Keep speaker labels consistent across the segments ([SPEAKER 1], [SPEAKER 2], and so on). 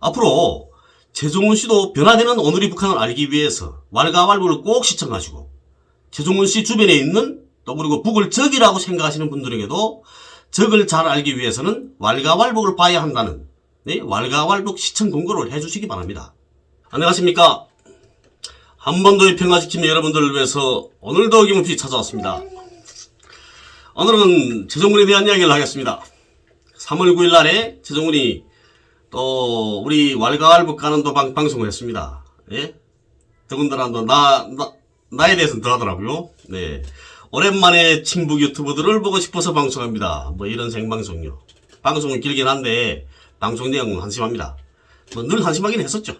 [SPEAKER 1] 앞으로 최종훈 씨도 변화되는 오늘의 북한을 알기 위해서 왈가왈부를 꼭 시청하시고 최종훈 씨 주변에 있는 또 그리고 북을 적이라고 생각하시는 분들에게도 적을 잘 알기 위해서는 왈가왈북을 봐야 한다는 네, 왈가왈북 시청 공고를 해주시기 바랍니다. 안녕하십니까? 한반도의 평화 지킴이 여러분들을 위해서 오늘도 어김없이 찾아왔습니다. 오늘은 최종훈에 대한 이야기를 하겠습니다. 3월 9일 날에 최종훈이 또 우리 왈가왈북 가는 도방 방송을 했습니다. 예? 더군다나 또 나, 나, 나에 대해서는 더 하더라고요. 네. 오랜만에 친북 유튜버들을 보고 싶어서 방송합니다. 뭐 이런 생방송요. 방송은 길긴 한데 방송 내용은 한심합니다. 뭐 늘 한심하긴 했었죠.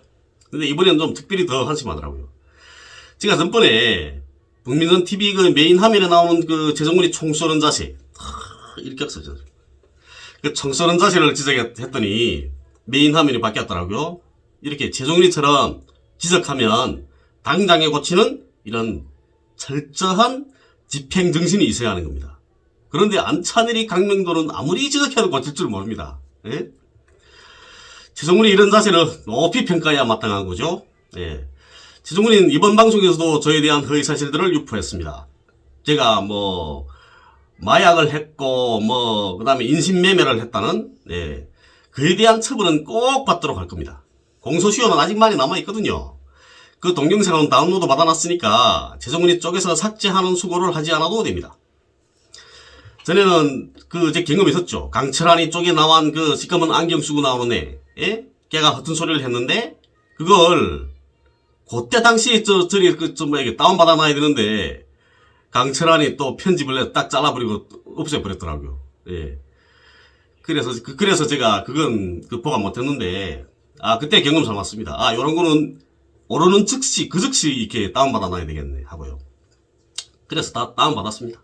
[SPEAKER 1] 근데 이번에는 좀 특별히 더 한심하더라고요. 제가 전번에 국민선 TV 그 메인 화면에 나오는 그 재정문이 총 쏘는 자세 하, 일격서죠. 그총 쏘는 자세를 지적했더니 메인 화면이 바뀌었더라고요. 이렇게 재정리처럼 지적하면 당장에 고치는 이런 철저한 집행 정신이 있어야 하는 겁니다. 그런데 안찬일이 강명도는 아무리 지적해도 고칠 줄 모릅니다. 예? 최종훈이 이런 자세를 높이 평가해야 마땅한 거죠. 예. 최종훈이는 이번 방송에서도 저에 대한 허위 사실들을 유포했습니다. 제가 뭐 마약을 했고 뭐 그다음에 인신매매를 했다는 예. 그에 대한 처벌은 꼭 받도록 할 겁니다. 공소시효는 아직 많이 남아 있거든요. 그 동영상은 다운로드 받아놨으니까 최종훈이 쪽에서 삭제하는 수고를 하지 않아도 됩니다. 전에는 그 제 경험이 있었죠. 강철환이 쪽에 나온 그 시커먼 안경 쓰고 나오는 애, 예? 걔가 허튼 소리를 했는데 그걸 그때 당시에 저 저리 그좀 뭐 이게 다운 받아놔야 되는데 강철환이 또 편집을 해서 딱 잘라버리고 없애버렸더라고요. 예. 그래서 그, 그래서 제가 그건 그 보관 못했는데 아 그때 경험 삼았습니다. 아 요런 거는 오르는 즉시 그 즉시 이렇게 다운 받아놔야 되겠네 하고요. 그래서 다 다운 받았습니다.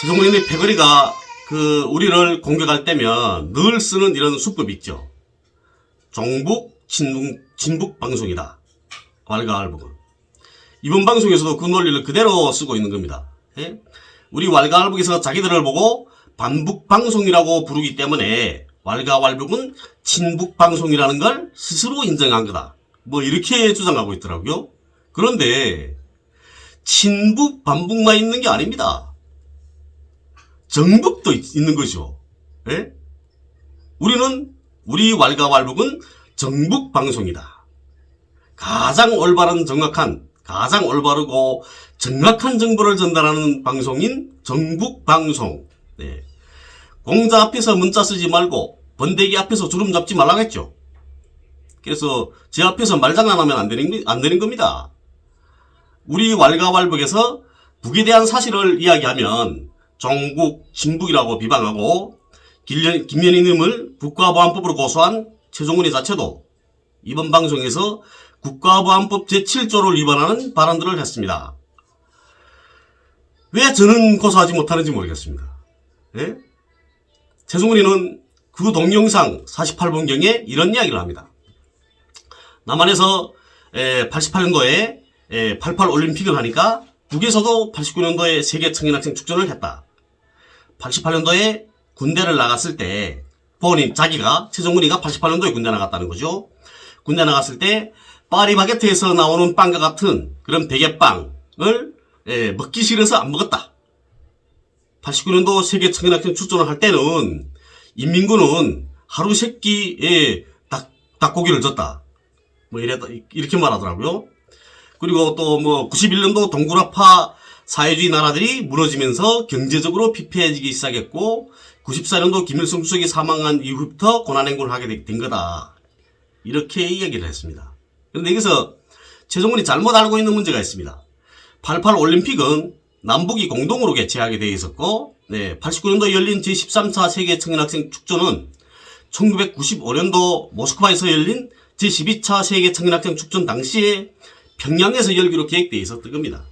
[SPEAKER 1] 최종훈의 패거리가 그 우리를 공격할 때면 늘 쓰는 이런 수법이 있죠. 종북 친북 친북 방송이다. 왈가왈북은 이번 방송에서도 그 논리를 그대로 쓰고 있는 겁니다. 예? 우리 왈가왈북에서 자기들을 보고 반북 방송이라고 부르기 때문에 왈가왈북은 친북 방송이라는 걸 스스로 인정한 거다. 뭐 이렇게 주장하고 있더라고요. 그런데 친북 반북만 있는 게 아닙니다. 정북도 있- 있는 거죠. 예? 우리는 우리 왈가왈북은 정북 방송이다. 가장 올바른 정확한 가장 올바르고 정확한 정보를 전달하는 방송인 정북 방송. 네. 공자 앞에서 문자 쓰지 말고 번데기 앞에서 주름 잡지 말라겠죠. 그래서 제 앞에서 말장난하면 안 되는 안 되는 겁니다. 우리 왈가왈북에서 북에 대한 사실을 이야기하면 종북, 진북이라고 비방하고 김연- 김연희님을 국가보안법으로 고소한 최종훈의 자체도 이번 방송에서 국가보안법 제7조를 위반하는 발언들을 했습니다. 왜 저는 고소하지 못하는지 모르겠습니다. 예? 최종훈이는 그 동영상 48분경에 이런 이야기를 합니다. 남한에서 88년도에 88 올림픽을 하니까 북에서도 89년도에 세계 청년학생 축전을 했다. 88년도에 군대를 나갔을 때 본인 자기가 최종훈이가 88년도에 군대 나갔다는 거죠. 군대 나갔을 때 파리바게트에서 나오는 빵과 같은 그런 베개빵을 예, 먹기 싫어서 안 먹었다. 89년도 세계 청년학생 출전을 할 때는 인민군은 하루 세 끼의 닭, 닭고기를 줬다. 뭐 이랬다, 이렇게 말하더라고요. 그리고 또 뭐 91년도 동구라파 사회주의 나라들이 무너지면서 경제적으로 피폐해지기 시작했고 94년도 김일성 주석이 사망한 이후부터 고난행군을 하게 된 거다. 이렇게 이야기를 했습니다. 그런데 여기서 최종훈이 잘못 알고 있는 문제가 있습니다. 88 올림픽은 남북이 공동으로 개최하게 되어 있었고, 네, 89년도 열린 제13차 세계 청년학생 축전은 1995년도 모스크바에서 열린 제12차 세계 청년학생 축전 당시에 평양에서 열기로 계획되어 있었던 겁니다.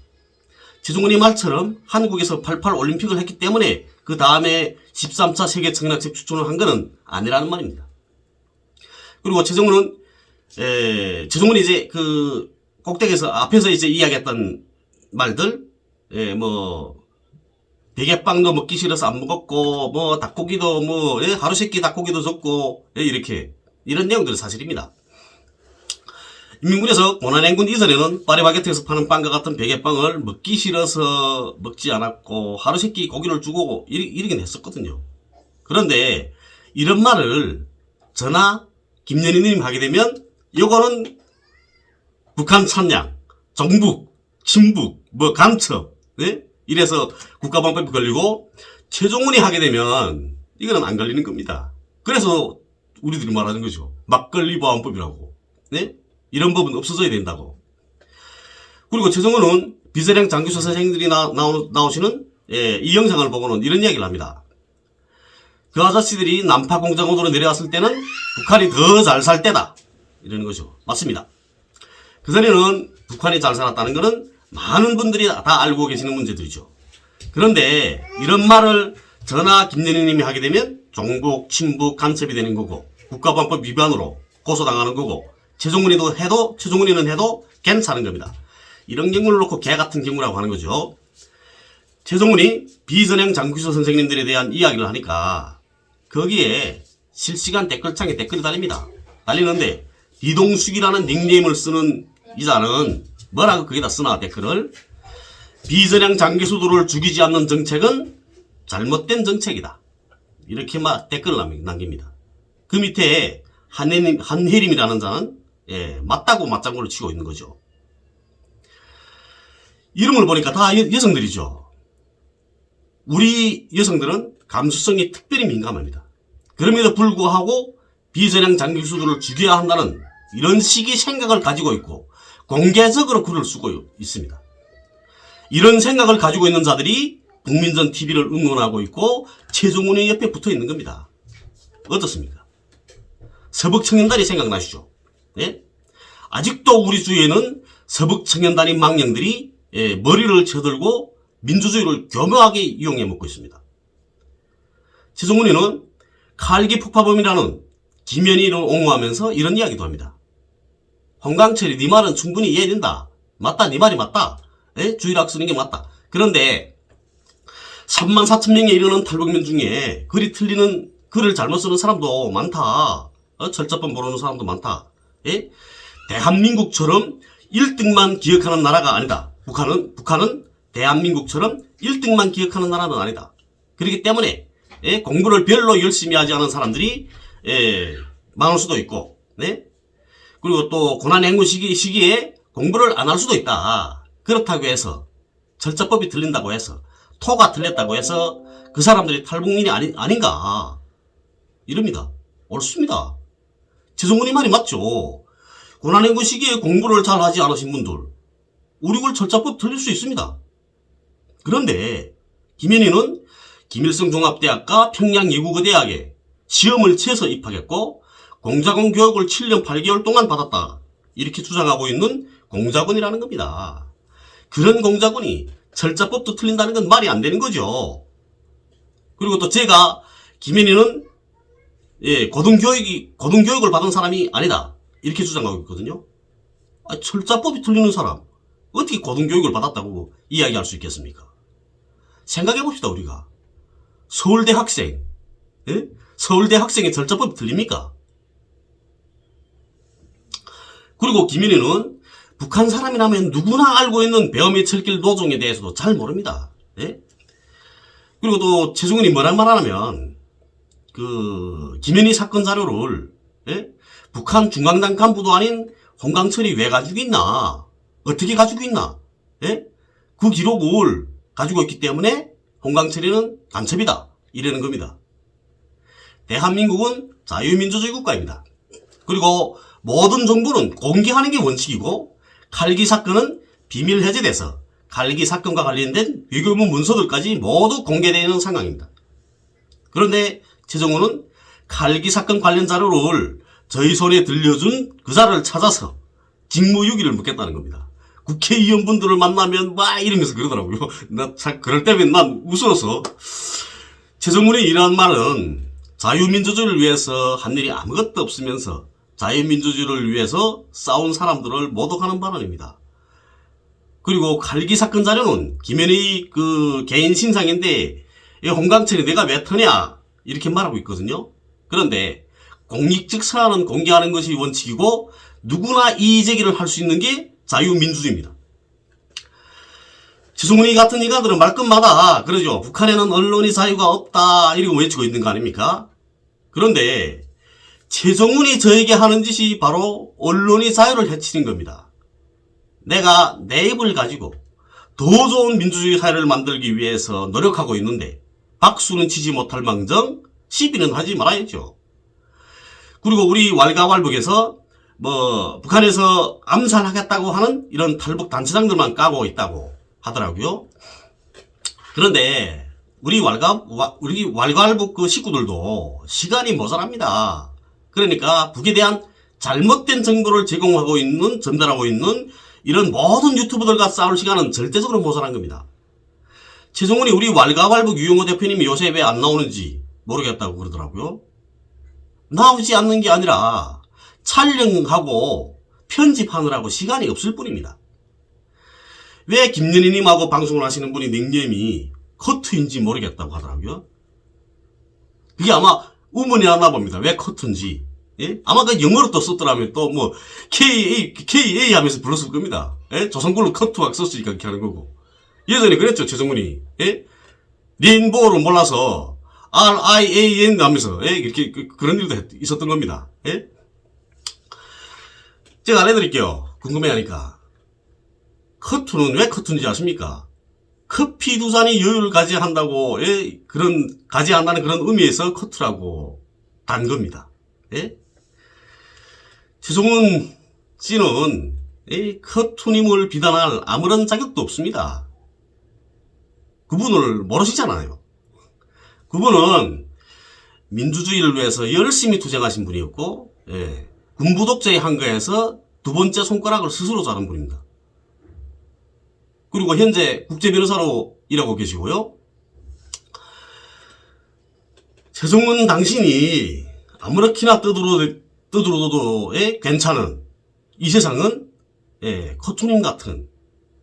[SPEAKER 1] 최종훈이 말처럼 한국에서 88 올림픽을 했기 때문에 그 다음에 13차 세계 청년학생 축전을 한 것은 아니라는 말입니다. 그리고 최종훈은 에, 최종훈이 이제 그 꼭대기에서 앞에서 이제 이야기했던 말들, 예, 뭐 대게빵도 먹기 싫어서 안 먹었고 뭐 닭고기도 뭐 예, 하루 세끼 닭고기도 줬고 예, 이렇게 이런 내용들은 사실입니다. 인민군에서 고난행군 이전에는 파리바게트에서 파는 빵과 같은 베개빵을 먹기 싫어서 먹지 않았고 하루 세끼 고기를 주고 이리, 이러긴 했었거든요. 그런데 이런 말을 저나 김연희님 하게 되면 이거는 북한 찬양, 정북, 친북, 뭐 간첩, 네? 이래서 국가방법이 걸리고 최종훈이 하게 되면 이거는 안 걸리는 겁니다. 그래서 우리들이 말하는 거죠. 막걸리 보안법이라고. 네? 이런 법은 없어져야 된다고. 그리고 최종훈은 비서령 장교사 선생님들이 나, 나오, 나오시는 예, 이 영상을 보고는 이런 이야기를 합니다. 그 아저씨들이 난파 공작원으로 내려왔을 때는 북한이 더 잘 살 때다. 이러는 거죠. 맞습니다. 그전에는 북한이 잘 살았다는 것은 많은 분들이 다 알고 계시는 문제들이죠. 그런데 이런 말을 저나 김연희님이 하게 되면 종북, 친북, 간첩이 되는 거고 국가보안법 위반으로 고소당하는 거고 최종훈이도 해도 최종훈이는 해도 괜찮은 겁니다. 이런 경우를 놓고 개 같은 경우라고 하는 거죠. 최종훈이 비선행 장기수 선생님들에 대한 이야기를 하니까 거기에 실시간 댓글창에 댓글이 달립니다. 달리는데 이동숙이라는 닉네임을 쓰는 이자는 뭐라고 거기다 쓰나 댓글을 비선양 장기수도를 죽이지 않는 정책은 잘못된 정책이다. 이렇게 막 댓글을 남- 남깁니다. 그 밑에 한혜림, 한혜림이라는 자는 예, 맞다고 맞장구를 치고 있는 거죠. 이름을 보니까 다 여, 여성들이죠. 우리 여성들은 감수성이 특별히 민감합니다. 그럼에도 불구하고 비선양 장기수도를 죽여야 한다는 이런 식의 생각을 가지고 있고 공개적으로 글을 쓰고 있습니다. 이런 생각을 가지고 있는 자들이 국민전 TV를 응원하고 있고 최종훈의 옆에 붙어 있는 겁니다. 어떻습니까? 서북 청년단이 생각나시죠? 예? 아직도 우리 주위에는 서북 청년단인 망령들이 예, 머리를 쳐들고 민주주의를 교묘하게 이용해 먹고 있습니다. 최종훈이는 칼기 폭파범이라는 김연희를 옹호하면서 이런 이야기도 합니다. 홍강철이 네 말은 충분히 이해된다. 맞다, 네 말이 맞다. 예? 주의락 쓰는 게 맞다. 그런데 3만 4천 명에 이르는 탈북민 중에 글이 틀리는 글을 잘못 쓰는 사람도 많다. 어? 철자법 모르는 사람도 많다. 예? 대한민국처럼 1등만 기억하는 나라가 아니다. 북한은 북한은 대한민국처럼 1등만 기억하는 나라는 아니다. 그렇기 때문에 예? 공부를 별로 열심히 하지 않은 사람들이 예, 많을 수도 있고, 네? 그리고 또 고난 행군 시기, 시기에 공부를 안 할 수도 있다. 그렇다고 해서 절차법이 틀린다고 해서 토가 틀렸다고 해서 그 사람들이 탈북민이 아니, 아닌가 이럽니다. 옳습니다. 최종훈이 말이 맞죠. 고난 행군 시기에 공부를 잘 하지 않으신 분들 우리굴 절차법 틀릴 수 있습니다. 그런데 김현희는 김일성 종합대학과 평양 예국어대학에 시험을 쳐서 입학했고 공작원 교육을 7년 8개월 동안 받았다. 이렇게 주장하고 있는 공작원이라는 겁니다. 그런 공작원이 철자법도 틀린다는 건 말이 안 되는 거죠. 그리고 또 제가 김현희는 예, 고등교육이 고등교육을 받은 사람이 아니다. 이렇게 주장하고 있거든요. 아, 철자법이 틀리는 사람 어떻게 고등교육을 받았다고 이야기할 수 있겠습니까? 생각해 봅시다 우리가 서울대 학생 예? 서울대 학생의 절차법이 틀립니까? 그리고 김인희는 북한 사람이라면 누구나 알고 있는 배엄의 철길 노종에 대해서도 잘 모릅니다. 예? 그리고 또 최종훈이 뭐란 말하냐면 그 김현희 사건 자료를 예? 북한 중앙당 간부도 아닌 홍강철이 왜 가지고 있나? 어떻게 가지고 있나? 예? 그 기록을 가지고 있기 때문에 홍강철이는 간첩이다. 이러는 겁니다. 대한민국은 자유민주주의 국가입니다. 그리고 모든 정보는 공개하는 게 원칙이고 칼기 사건은 비밀 해제돼서 칼기 사건과 관련된 외교부 문서들까지 모두 공개되는 상황입니다. 그런데 최정호는 칼기 사건 관련 자료를 저희 손에 들려준 그 자를 찾아서 직무유기를 묻겠다는 겁니다. 국회의원분들을 만나면 막 이러면서 그러더라고요. 나 참 그럴 때면 난 웃어서 최정문의 이러한 말은 자유민주주의를 위해서 한 일이 아무것도 없으면서 자유민주주의를 위해서 싸운 사람들을 모독하는 발언입니다. 그리고 칼기 사건 자료는 김현희 그 개인 신상인데 이 홍강철이 내가 왜 터냐 이렇게 말하고 있거든요. 그런데 공익적 사안은 공개하는 것이 원칙이고 누구나 이의 제기를 할 수 있는 게 자유민주주의입니다. 지승훈이 같은 이가들은 말끝마다 그러죠. 북한에는 언론의 자유가 없다 이러고 외치고 있는 거 아닙니까? 그런데 최정훈이 저에게 하는 짓이 바로 언론의 자유를 해치는 겁니다. 내가 내 입을 가지고 더 좋은 민주주의 사회를 만들기 위해서 노력하고 있는데 박수는 치지 못할 망정 시비는 하지 말아야죠. 그리고 우리 왈가왈북에서 뭐 북한에서 암살하겠다고 하는 이런 탈북 단체장들만 까고 있다고 하더라고요. 그런데 우리 왈가 와- 우리 왈가왈북 그 식구들도 시간이 모자랍니다. 그러니까 북에 대한 잘못된 정보를 제공하고 있는 전달하고 있는 이런 모든 유튜버들과 싸울 시간은 절대적으로 모자란 겁니다. 최종훈이 우리 왈가왈북 유용호 대표님이 요새 왜 안 나오는지 모르겠다고 그러더라고요. 나오지 않는 게 아니라 촬영하고 편집하느라고 시간이 없을 뿐입니다. 왜 김연희님하고 방송을 하시는 분이 닉네임이 커트인지 모르겠다고 하더라고요. 그게 아마 우문이 하나 봅니다. 왜 커트인지. 예? 아마 그 영어로 또 썼더라면 또 뭐 KA, KA 하면서 불렀을 겁니다. 예? 조선글로 커트막 썼으니까 그렇게 하는 거고. 예전에 그랬죠, 최정훈이. 예? 린보를 몰라서 R-I-A-N 하면서 예? 이렇게 그, 런 일도 했- 있었던 겁니다. 예? 제가 알려드릴게요. 궁금해하니까. 커트는 왜 커트인지 아십니까? 커피 두 잔이 여유를 가져야 한다고, 예? 그런, 가져야 한다는 그런 의미에서 커트라고 단 겁니다. 예? 최종훈 씨는, 예? 커트님을 비난할 아무런 자격도 없습니다. 그분을 모르시잖아요. 그분은 민주주의를 위해서 열심히 투쟁하신 분이었고, 예, 군부 독재의 한거에서 두 번째 손가락을 스스로 자른 분입니다. 그리고 현재 국제 변호사로 일하고 계시고요. 최종훈 당신이 아무렇게나 떠들어, 떠들어도 예, 괜찮은 이 세상은 예, 커투님 같은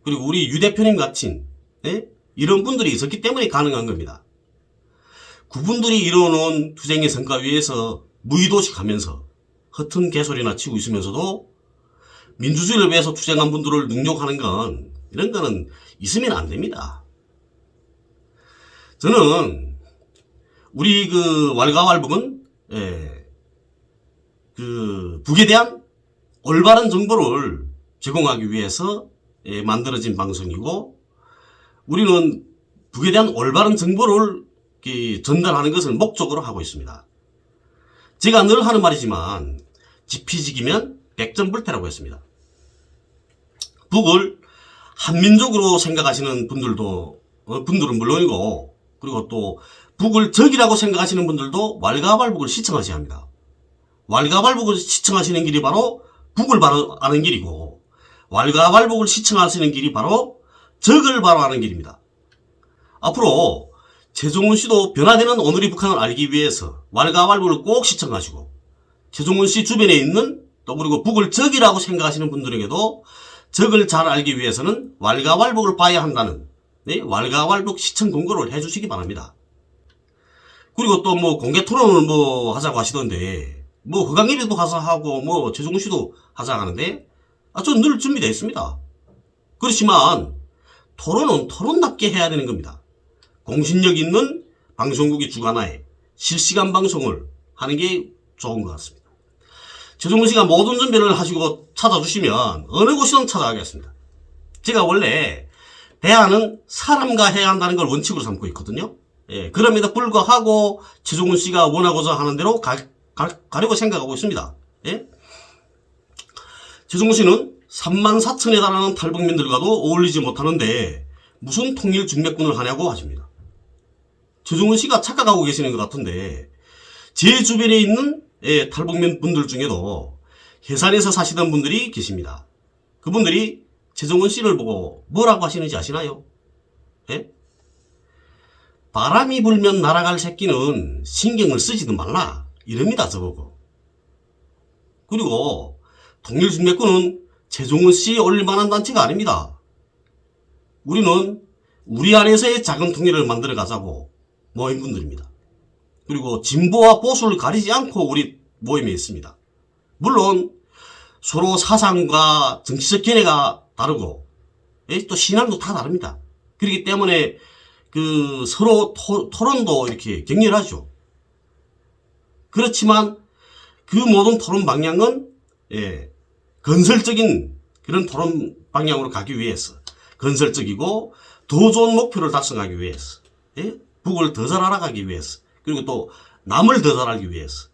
[SPEAKER 1] 그리고 우리 유 대표님 같은 예, 이런 분들이 있었기 때문에 가능한 겁니다. 그분들이 이뤄놓은 투쟁의 성과 위에서 무의도식 하면서 허튼 개소리나 치고 있으면서도 민주주의를 위해서 투쟁한 분들을 능욕하는 건 이런 거는 있으면 안 됩니다. 저는 우리 그 왈가왈북은 예, 그 북에 대한 올바른 정보를 제공하기 위해서 예, 만들어진 방송이고 우리는 북에 대한 올바른 정보를 이렇게 전달하는 것을 목적으로 하고 있습니다. 제가 늘 하는 말이지만 지피지기면 백전불태라고 했습니다. 북을 한민족으로 생각하시는 분들도 어, 분들은 물론이고 그리고 또 북을 적이라고 생각하시는 분들도 왈가왈북을 시청하셔야 합니다. 왈가왈북을 시청하시는 길이 바로 북을 바로 아는 길이고 왈가왈북을 시청하시는 길이 바로 적을 바로 아는 길입니다. 앞으로 최종훈 씨도 변화되는 오늘의 북한을 알기 위해서 왈가왈북을 꼭 시청하시고 최종훈 씨 주변에 있는 또 그리고 북을 적이라고 생각하시는 분들에게도 적을 잘 알기 위해서는 왈가왈북을 봐야 한다는 네? 왈가왈북 시청 공고를 해주시기 바랍니다. 그리고 또 뭐 공개 토론을 뭐 하자고 하시던데 뭐 허강일이도 가서 하고 뭐 최종훈 씨도 하자 하는데 아, 저는 늘 준비되어 있습니다. 그렇지만 토론은 토론답게 해야 되는 겁니다. 공신력 있는 방송국이 주관하에 실시간 방송을 하는 게 좋은 것 같습니다. 최종훈 씨가 모든 준비를 하시고 찾아주시면 어느 곳이든 찾아가겠습니다. 제가 원래 대안은 사람과 해야 한다는 걸 원칙으로 삼고 있거든요. 예, 그럼에도 불구하고 최종훈 씨가 원하고자 하는 대로 가, 가, 가려고 생각하고 있습니다. 예? 최종훈 씨는 3만 4천에 달하는 탈북민들과도 어울리지 못하는데 무슨 통일 중매꾼을 하냐고 하십니다. 최종훈 씨가 착각하고 계시는 것 같은데 제 주변에 있는 예, 탈북민 분들 중에도 해산에서 사시던 분들이 계십니다. 그분들이 최종훈 씨를 보고 뭐라고 하시는지 아시나요? 예? 바람이 불면 날아갈 새끼는 신경을 쓰지도 말라. 이럽니다, 저보고. 그리고 통일중매권은 최종훈 씨 올릴만한 단체가 아닙니다. 우리는 우리 안에서의 작은 통일을 만들어 가자고 모인 분들입니다. 그리고 진보와 보수를 가리지 않고 우리 모임에 있습니다. 물론 서로 사상과 정치적 견해가 다르고 예, 또 신앙도 다 다릅니다. 그렇기 때문에 그 서로 토, 토론도 이렇게 격렬하죠. 그렇지만 그 모든 토론 방향은 예, 건설적인 그런 토론 방향으로 가기 위해서 건설적이고 더 좋은 목표를 달성하기 위해서 예? 북을 더 잘 알아가기 위해서 그리고 또 남을 더 잘 알기 위해서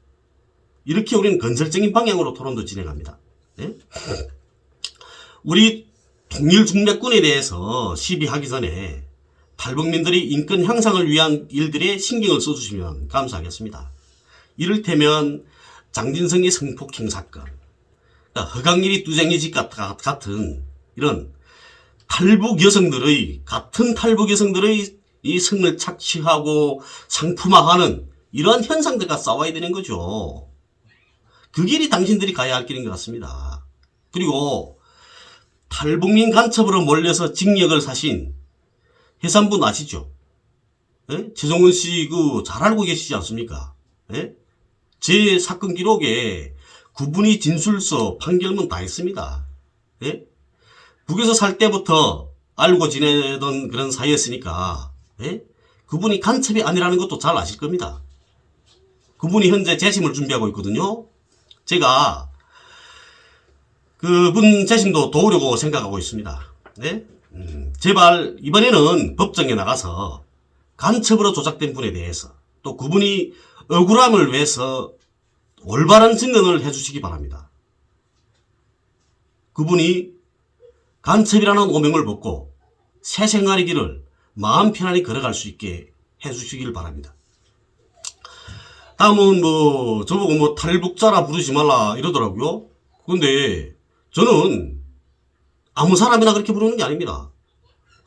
[SPEAKER 1] 이렇게 우리는 건설적인 방향으로 토론도 진행합니다. 예? 우리 통일 중대권에 대해서 시비하기 전에 탈북민들이 인권 향상을 위한 일들에 신경을 써주시면 감사하겠습니다. 이를테면 장진성의 성폭행 사건, 그러니까 허강일이 뚜쟁이 집 같- 같은 이런 탈북 여성들의 같은 탈북 여성들의 이 성을 착취하고 상품화하는 이러한 현상들과 싸워야 되는 거죠. 그 길이 당신들이 가야 할 길인 것 같습니다. 그리고 탈북민 간첩으로 몰려서 징역을 사신 해산분 아시죠? 예? 최종원 씨그 잘 알고 계시지 않습니까? 예? 제 사건 기록에 구분이 진술서 판결문 다 있습니다. 예? 북에서 살 때부터 알고 지내던 그런 사이였으니까 예? 그분이 간첩이 아니라는 것도 잘 아실 겁니다. 그분이 현재 재심을 준비하고 있거든요. 제가 그분 재심도 도우려고 생각하고 있습니다. 네? 음, 제발 이번에는 법정에 나가서 간첩으로 조작된 분에 대해서 또 그분이 억울함을 위해서 올바른 증언을 해주시기 바랍니다. 그분이 간첩이라는 오명을 벗고 새 길을 마음 편안히 걸어갈 수 있게 해주시길 바랍니다. 다음은 뭐 저보고 뭐 탈북자라 부르지 말라 이러더라고요. 근데 저는 아무 사람이나 그렇게 부르는 게 아닙니다.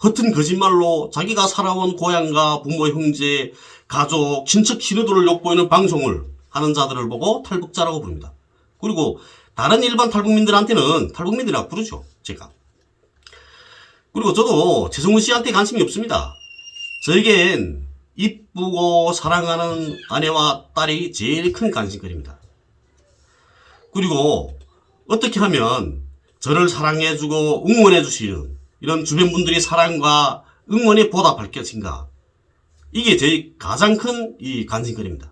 [SPEAKER 1] 허튼 거짓말로 자기가 살아온 고향과 부모, 형제, 가족, 친척, 친구들을 욕보이는 방송을 하는 자들을 보고 탈북자라고 부릅니다. 그리고 다른 일반 탈북민들한테는 탈북민이라고 부르죠. 제가. 그리고 저도 최성훈 씨한테 관심이 없습니다. 저에겐 이쁘고 사랑하는 아내와 딸이 제일 큰 관심거리입니다. 그리고 어떻게 하면 저를 사랑해주고 응원해주시는 이런 주변 분들이 사랑과 응원에 보답할 것인가. 이게 제 가장 큰 이 관심거리입니다.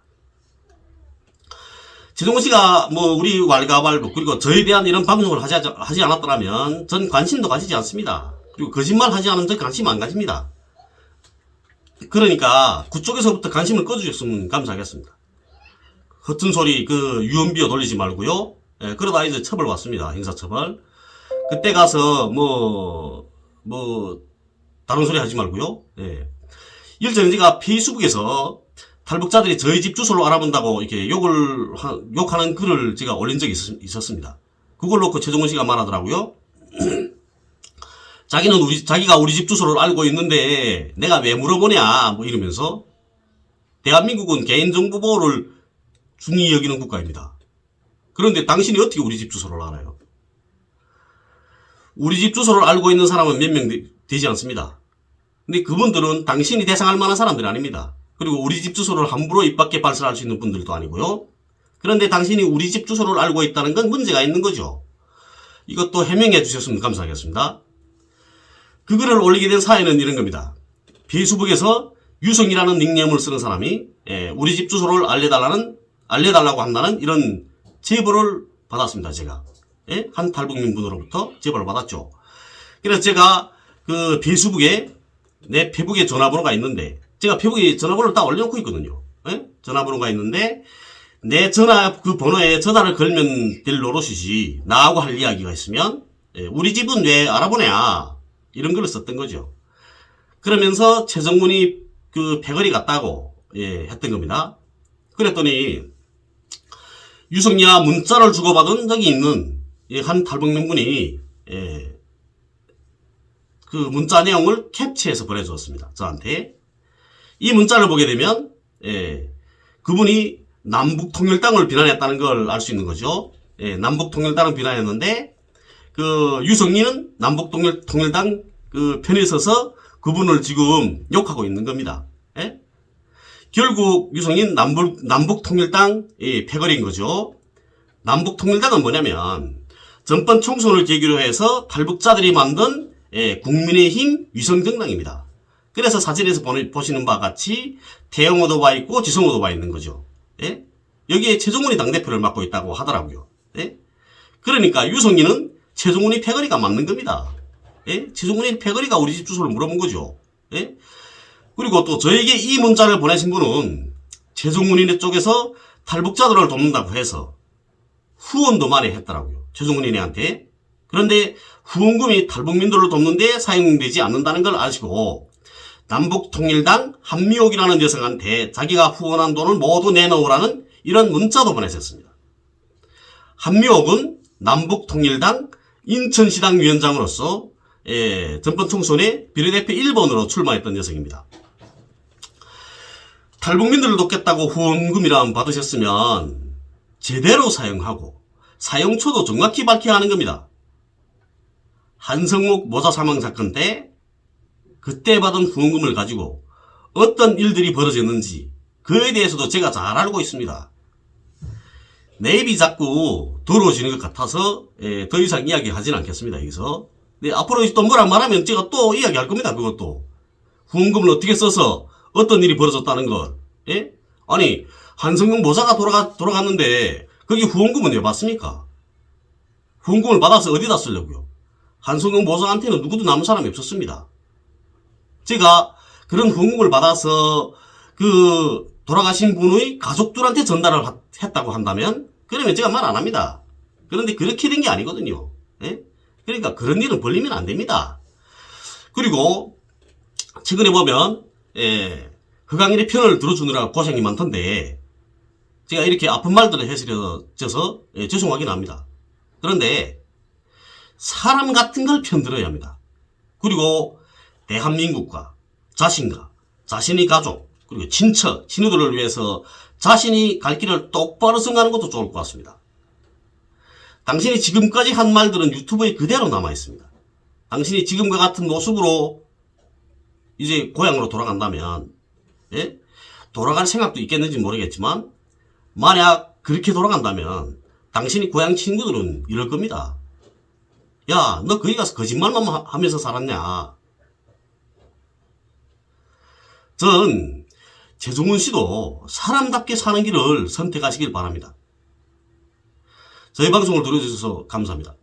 [SPEAKER 1] 지동훈 씨가 뭐 우리 왈가왈부 그리고 저에 대한 이런 방송을 하지, 하지 않았더라면 전 관심도 가지지 않습니다. 그리고 거짓말 하지 않으면 전 관심 안 가집니다. 그러니까 그쪽에서부터 관심을 꺼주셨으면 감사하겠습니다. 허튼 소리 그 유언비어 돌리지 말고요. 예, 그러다 이제 처벌 받습니다. 형사처벌. 그때 가서 뭐, 뭐, 다른 소리 하지 말고요. 예. 일전에 제가 페이스북에서 탈북자들이 저희 집 주소를 알아본다고 이렇게 욕을, 하- 욕하는 글을 제가 올린 적이 있었, 습니다 그걸 놓고 최종원 씨가 말하더라고요. 자기는 우리, 자기가 우리 집 주소를 알고 있는데 내가 왜 물어보냐, 뭐 이러면서 대한민국은 개인정보 보호를 중히 여기는 국가입니다. 그런데 당신이 어떻게 우리 집 주소를 알아요? 우리 집 주소를 알고 있는 사람은 몇 명 되지 않습니다. 근데 그분들은 당신이 대상할 만한 사람들이 아닙니다. 그리고 우리 집 주소를 함부로 입 밖에 발설할 수 있는 분들도 아니고요. 그런데 당신이 우리 집 주소를 알고 있다는 건 문제가 있는 거죠. 이것도 해명해 주셨으면 감사하겠습니다. 그 글을 올리게 된 사연은 이런 겁니다. 페이스북에서 유성이라는 닉네임을 쓰는 사람이 예, 우리 집 주소를 알려달라는 알려달라고 한다는 이런 제보를 받았습니다. 제가 예? 한 탈북민 분으로부터 제보를 받았죠. 그래서 제가 그 페이스북에 내 페북에 전화번호가 있는데 제가 페북에 전화번호를 다 올려놓고 있거든요. 예? 전화번호가 있는데 내 전화 그 번호에 전화를 걸면 될 노릇이지 나하고 할 이야기가 있으면 예, 우리 집은 왜 알아보냐 이런 걸 썼던 거죠. 그러면서 최정문이 그 패거리 같다고 예, 했던 겁니다. 그랬더니 유성이와 문자를 주고받은 적이 있는 이한 탈북민분이 예, 그 문자 내용을 캡처해서 보내주었습니다. 저한테 이 문자를 보게 되면 예, 그분이 남북통일당을 비난했다는 걸 알 수 있는 거죠. 예, 남북통일당을 비난했는데 그 유성민은 남북 통일 통일당 그그 편에 서서 그분을 지금 욕하고 있는 겁니다. 예? 결국 유성인 남북, 남북 통일당 이 패거리인 거죠. 남북 통일당은 뭐냐면 전번 총선을 계기로 해서 탈북자들이 만든 예, 국민의힘 위성정당입니다. 그래서 사진에서 보시는 바와 같이 태영호도 와 있고 지성호도 와 있는 거죠. 예? 여기에 최종훈이 당대표를 맡고 있다고 하더라고요. 예? 그러니까 유성이는 최종훈이 패거리가 맞는 겁니다. 예? 최종훈이 패거리가 우리 집 주소를 물어본 거죠. 예? 그리고 또 저에게 이 문자를 보내신 분은 최종훈이네 쪽에서 탈북자들을 돕는다고 해서 후원도 많이 했더라고요. 최종훈이네한테. 그런데 후원금이 탈북민들을 돕는데 사용되지 않는다는 걸 아시고 남북통일당 한미옥이라는 여성한테 자기가 후원한 돈을 모두 내놓으라는 이런 문자도 보냈었습니다. 한미옥은 남북통일당 인천시당 위원장으로서 예, 전번 총선에 비례대표 1번으로 출마했던 여성입니다. 탈북민들을 돕겠다고 후원금이랑 받으셨으면 제대로 사용하고 사용처도 정확히 밝혀야 하는 겁니다. 한성목 모자 사망 사건 때 그때 받은 후원금을 가지고 어떤 일들이 벌어졌는지 그에 대해서도 제가 잘 알고 있습니다. 내 입이 자꾸 더러워지는 것 같아서 예, 더 이상 이야기하진 않겠습니다. 여기서 네, 앞으로 또 뭐라 말하면 제가 또 이야기할 겁니다. 그것도 후원금을 어떻게 써서 어떤 일이 벌어졌다는 걸 예? 아니 한성용 모사가 돌아가, 돌아갔는데 거기 후원금은 왜 받습니까? 후원금을 받아서 어디다 쓰려고요? 한성용 모사한테는 누구도 남은 사람이 없었습니다. 제가 그런 후원금을 받아서 그 돌아가신 분의 가족들한테 전달을 하- 했다고 한다면 그러면 제가 말 안 합니다. 그런데 그렇게 된 게 아니거든요. 예? 그러니까 그런 일은 벌리면 안 됩니다. 그리고 최근에 보면 예, 흑강일의 편을 들어주느라 고생이 많던데 제가 이렇게 아픈 말들을 해드려져서 예, 죄송하긴 합니다. 그런데 사람 같은 걸 편들어야 합니다. 그리고 대한민국과 자신과 자신의 가족 그리고 친척 친구들을 위해서 자신이 갈 길을 똑바로 성가는 것도 좋을 것 같습니다. 당신이 지금까지 한 말들은 유튜브에 그대로 남아 있습니다. 당신이 지금과 같은 모습으로 이제 고향으로 돌아간다면 예? 돌아갈 생각도 있겠는지 모르겠지만 만약 그렇게 돌아간다면 당신이 고향 친구들은 이럴 겁니다. 야, 너 거기 가서 거짓말만 하- 하면서 살았냐? 전 최종훈 씨도 사람답게 사는 길을 선택하시길 바랍니다. 저희 방송을 들어주셔서 감사합니다.